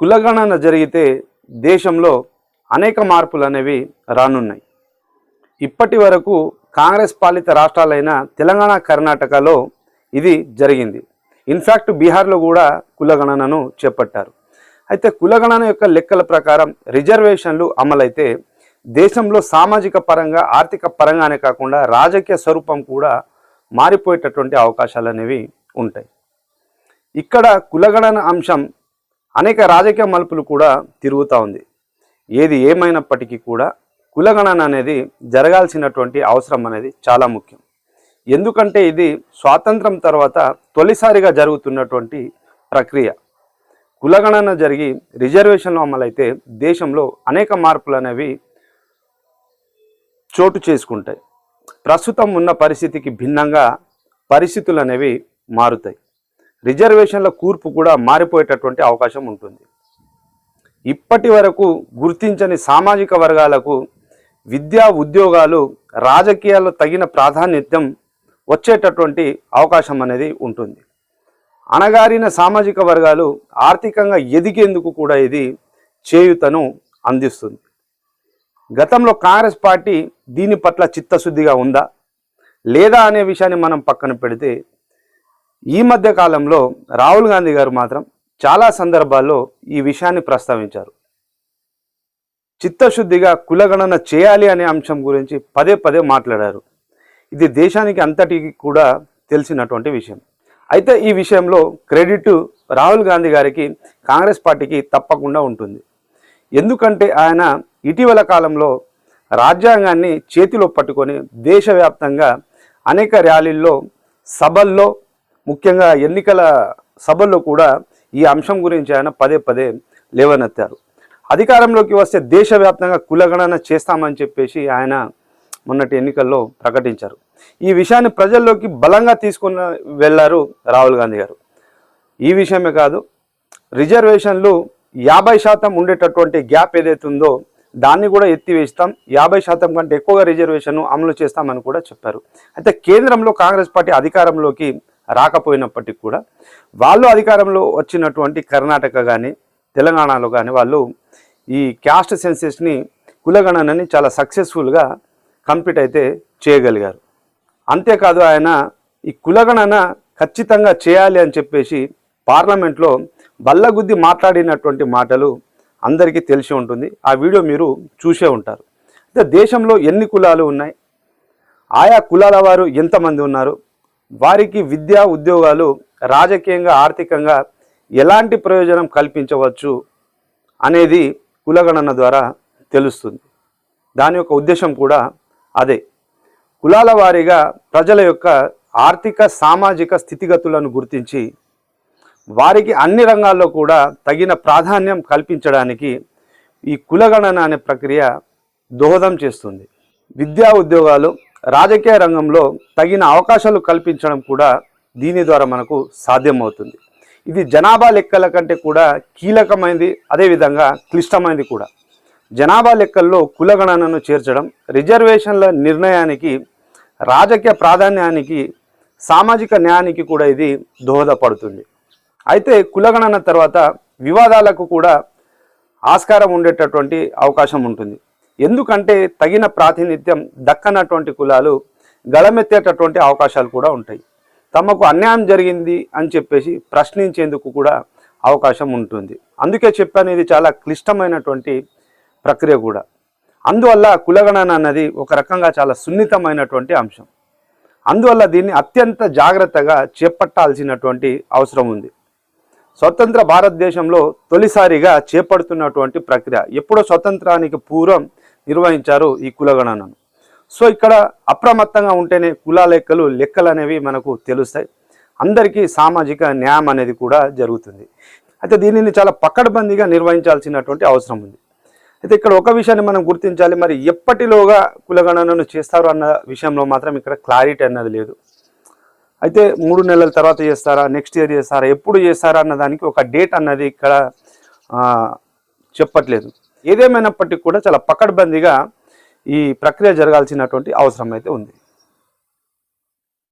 కులగణన జరిగితే దేశంలో అనేక మార్పులు అనేవి రానున్నాయి. ఇప్పటి వరకు కాంగ్రెస్ పాలిత రాష్ట్రాలైన తెలంగాణ కర్ణాటకలో ఇది జరిగింది. ఇన్ఫ్యాక్ట్ బీహార్లో కూడా కులగణనను చేపట్టారు. అయితే కులగణన యొక్క లెక్కల ప్రకారం రిజర్వేషన్లు అమలైతే దేశంలో సామాజిక పరంగా ఆర్థిక పరంగానే కాకుండా రాజకీయ స్వరూపం కూడా మారిపోయేటటువంటి అవకాశాలు అనేవి ఉంటాయి. ఇక్కడ కులగణన అంశం అనేక రాజకీయ మలుపులు కూడా తిరుగుతూ ఉంది. ఏది ఏమైనప్పటికీ కూడా కులగణన అనేది జరగాల్సినటువంటి అవసరం అనేది చాలా ముఖ్యం. ఎందుకంటే ఇది స్వాతంత్రం తర్వాత తొలిసారిగా జరుగుతున్నటువంటి ప్రక్రియ. కులగణన జరిగి రిజర్వేషన్లు అమలైతే దేశంలో అనేక మార్పులు అనేవి చోటు చేసుకుంటాయి. ప్రస్తుతం ఉన్న పరిస్థితికి భిన్నంగా పరిస్థితులు అనేవి మారుతాయి. రిజర్వేషన్ల కూర్పు కూడా మారిపోయేటటువంటి అవకాశం ఉంటుంది. ఇప్పటి వరకు గుర్తించని సామాజిక వర్గాలకు విద్యా ఉద్యోగాలు రాజకీయాల్లో తగిన ప్రాధాన్యతం వచ్చేటటువంటి అవకాశం అనేది ఉంటుంది. అణగారిన సామాజిక వర్గాలు ఆర్థికంగా ఎదిగేందుకు కూడా ఇది చేయుతను అందిస్తుంది. గతంలో కాంగ్రెస్ పార్టీ దీని పట్ల చిత్తశుద్ధిగా ఉందా? లేదా అనే విషయాన్ని మనం పక్కన పెడితే ఈ మధ్య కాలంలో రాహుల్ గాంధీ గారు మాత్రం చాలా సందర్భాల్లో ఈ విషయాన్ని ప్రస్తావించారు. చిత్తశుద్ధిగా కులగణన చేయాలి అనే అంశం గురించి పదే పదే మాట్లాడారు. ఇది దేశానికి అంతటికి కూడా తెలిసినటువంటి విషయం. అయితే ఈ విషయంలో క్రెడిట్ రాహుల్ గాంధీ గారికి కాంగ్రెస్ పార్టీకి తప్పకుండా ఉంటుంది. ఎందుకంటే ఆయన ఇటీవల కాలంలో రాజ్యాంగాన్ని చేతిలో పట్టుకొని దేశవ్యాప్తంగా అనేక ర్యాలీల్లో సభల్లో ముఖ్యంగా ఎన్నికల సభల్లో కూడా ఈ అంశం గురించి ఆయన పదే పదే లేవనెత్తారు. అధికారంలోకి వస్తే దేశవ్యాప్తంగా కులగణన చేస్తామని చెప్పేసి ఆయన మొన్నటి ఎన్నికల్లో ప్రకటించారు. ఈ విషయాన్ని ప్రజల్లోకి బలంగా తీసుకుని వెళ్ళారు రాహుల్ గాంధీ గారు. ఈ విషయమే కాదు రిజర్వేషన్లు యాభై శాతం ఉండేటటువంటి గ్యాప్ ఏదైతే ఉందో దాన్ని కూడా ఎత్తివేస్తాం. యాభై శాతం కంటే ఎక్కువగా రిజర్వేషన్ అమలు చేస్తామని కూడా చెప్పారు. అయితే కేంద్రంలో కాంగ్రెస్ పార్టీ అధికారంలోకి రాకపోయినప్పటికీ కూడా వాళ్ళు అధికారంలో వచ్చినటువంటి కర్ణాటక కానీ తెలంగాణలో కానీ వాళ్ళు ఈ క్యాస్ట్ సెన్సెస్ని కులగణనని చాలా సక్సెస్ఫుల్గా కంప్లీట్ అయితే చేయగలిగారు. అంతేకాదు ఆయన ఈ కులగణన ఖచ్చితంగా చేయాలి అని చెప్పేసి పార్లమెంట్లో బల్లగుద్ది మాట్లాడినటువంటి మాటలు అందరికీ తెలిసి ఉంటుంది. ఆ వీడియో మీరు చూసే ఉంటారు. అయితే దేశంలో ఎన్ని కులాలు ఉన్నాయి? ఆయా కులాల వారు ఎంతమంది ఉన్నారు? వారికి విద్యా ఉద్యోగాలు రాజకీయంగా ఆర్థికంగా ఎలాంటి ప్రయోజనం కల్పించవచ్చు అనేది కులగణన ద్వారా తెలుస్తుంది. దాని యొక్క ఉద్దేశం కూడా అదే. కులాల వారీగా ప్రజల యొక్క ఆర్థిక సామాజిక స్థితిగతులను గుర్తించి వారికి అన్ని రంగాల్లో కూడా తగిన ప్రాధాన్యం కల్పించడానికి ఈ కులగణన అనే ప్రక్రియ దోహదం చేస్తుంది. విద్యా ఉద్యోగాలు రాజకీయ రంగంలో తగిన అవకాశాలు కల్పించడం కూడా దీని ద్వారా మనకు సాధ్యమవుతుంది. ఇది జనాభా లెక్కల కంటే కూడా కీలకమైనది అదేవిధంగా క్లిష్టమైనది కూడా. జనాభా లెక్కల్లో కులగణనను చేర్చడం రిజర్వేషన్ల నిర్ణయానికి రాజకీయ ప్రాధాన్యానికి సామాజిక న్యాయానికి కూడా ఇది దోహదపడుతుంది. అయితే కులగణన తర్వాత వివాదాలకు కూడా ఆస్కారం ఉండేటటువంటి అవకాశం ఉంటుంది. ఎందుకంటే తగిన ప్రాతినిధ్యం దక్కనటువంటి కులాలు గళమెత్తేటటువంటి అవకాశాలు కూడా ఉంటాయి. తమకు అన్యాయం జరిగింది అని చెప్పేసి ప్రశ్నించేందుకు కూడా అవకాశం ఉంటుంది. అందుకే చెప్పాను ఇది చాలా క్లిష్టమైనటువంటి ప్రక్రియ కూడా. అందువల్ల కులగణన అన్నది ఒక రకంగా చాలా సున్నితమైనటువంటి అంశం. అందువల్ల దీన్ని అత్యంత జాగ్రత్తగా చేపట్టాల్సినటువంటి అవసరం ఉంది. స్వతంత్ర భారతదేశంలో తొలిసారిగా చేపడుతున్నటువంటి ప్రక్రియ. ఎప్పుడో స్వతంత్రానికి పూర్వం నిర్వహించారు ఈ కులగణనను సో ఇక్కడ అప్రమత్తంగా ఉంటేనే కుల లెక్కలు లెక్కలు అనేవి మనకు తెలుస్తాయి. అందరికీ సామాజిక న్యాయం అనేది కూడా జరుగుతుంది. అయితే దీనిని చాలా పక్కడబందీగా నిర్వహించాల్సినటువంటి అవసరం ఉంది. అయితే ఇక్కడ ఒక విషయాన్ని మనం గుర్తించాలి. మరి ఎప్పటిలోగా కులగణనను చేస్తారు అన్న విషయంలో మాత్రం ఇక్కడ క్లారిటీ అన్నది లేదు. అయితే మూడు నెలల తర్వాత చేస్తారా నెక్స్ట్ ఇయర్ చేస్తారా ఎప్పుడు చేస్తారా అన్న దానికి ఒక డేట్ అన్నది ఇక్కడ చెప్పట్లేదు. ఏదేమైనప్పటికీ కూడా చాలా పకడ్బందీగా ఈ ప్రక్రియ జరగాల్సినటువంటి అవసరం అయితే ఉంది.